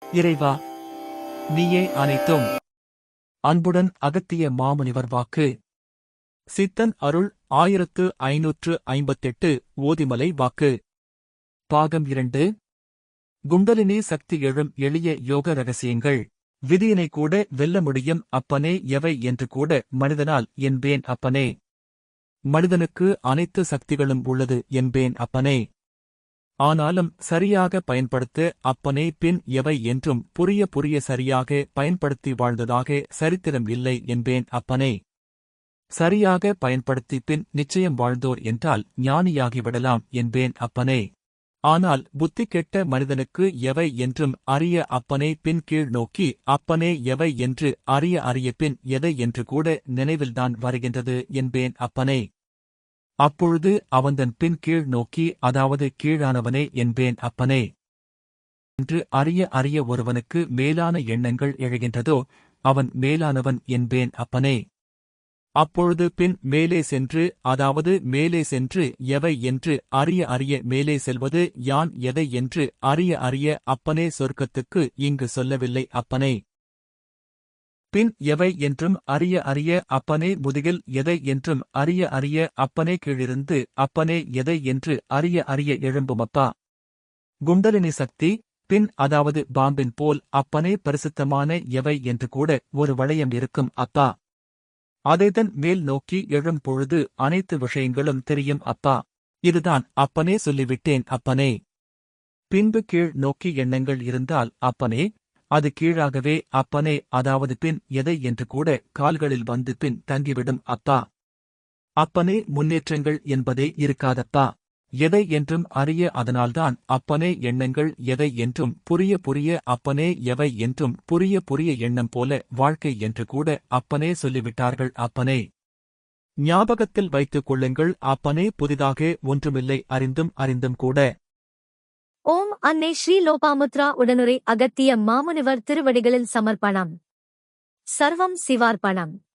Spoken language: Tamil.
இறைவா நீயே அனைத்தும். அன்புடன் அகத்திய மாமுனிவர் வாக்கு. சித்தன் அருள் ஆயிரத்து ஐநூற்று ஐம்பத்தெட்டு ஓதிமலை வாக்கு. பாகம் இரண்டு. குண்டலினி சக்தி எழும் எளிய யோக ரகசியங்கள். விதியினை கூட வெல்ல முடியும் அப்பனே எவை என்று கூட மனிதனால் என்பேன் அப்பனே. மனிதனுக்கு அனைத்து சக்திகளும் உள்ளது என்பேன் அப்பனே. ஆனாலும் சரியாக பயன்படுத்த அப்பனே பின் எவை என்றும் புரிய புரிய சரியாக பயன்படுத்தி வாழ்ந்ததாக சரித்திரம் இல்லை என்பேன் அப்பனே. சரியாக பயன்படுத்தி பின் நிச்சயம் வாழ்ந்தோர் என்றால் ஞானியாகிவிடலாம் என்பேன் அப்பனே. ஆனால் புத்தி கெட்ட மனிதனுக்கு எவை என்றும் அறிய அப்பனே பின் கீழ் நோக்கி அப்பனே எவை என்று அறிய அறிய பின் எதை என்று கூட நினைவில்தான் வருகின்றது என்பேன் அப்பனே. அப்பொழுது அவந்தன் பின் கீழ் நோக்கி அதாவது கீழானவனே என்பேன் அப்பனே என்று அறிய அறிய ஒருவனுக்கு மேலான எண்ணங்கள் எழுகின்றதோ அவன் மேலானவன் என்பேன் அப்பனே அப்பொழுது பின் மேலே சென்று அதாவது மேலே சென்று எவை என்று அறிய அறிய மேலே செல்வது யான் எதை என்று அறிய அறிய அப்பனே சொர்க்கத்துக்கு இங்கு சொல்லவில்லை அப்பனே பின் எவை என்றும் அறிய அறிய அப்பனே முதுகில் எதை என்றும் அறிய அறிய அப்பனே கீழிருந்து அப்பனே எதை என்று அறிய அறிய எழும்புமப்பா. குண்டலினி சக்தி பின் அதாவது பாம்பின் போல் அப்பனே பரிசுத்தமான எவை என்று கூட ஒரு வளையம் இருக்கும் அப்பா. அதைதன் மேல் நோக்கி எழும் பொழுது அனைத்து விஷயங்களும் தெரியும் அப்பா. இதுதான் அப்பனே சொல்லிவிட்டேன் அப்பனே. பின்பு கீழ் நோக்கி எண்ணங்கள் இருந்தால் அப்பனே அது கீழாகவே அப்பனே அதாவது பின் எதை? என்று கூட கால்களில் வந்து பின் தங்கிவிடும் அப்பா அப்பனே முன்னேற்றங்கள் என்பதே இருக்காதப்பா. எதை என்றும் அறிய அதனால்தான் அப்பனே எண்ணங்கள் எதை என்றும் புரிய புரிய அப்பனே எவை என்றும் புரிய புரிய எண்ணம் போல வாழ்க்கை என்று கூட அப்பனே சொல்லிவிட்டார்கள் அப்பனே ஞாபகத்தில் வைத்துக் கொள்ளுங்கள் அப்பனே புதிதாக ஒன்றுமில்லை அறிந்தும் அறிந்தும் கூட ஓம் அன்னை ஸ்ரீ லோபாமுத்ரா உடனுரை அகத்திய மாமுனிவர் திருவடிகளில் சமர்ப்பணம். சர்வம் சிவார்ப்பணம்.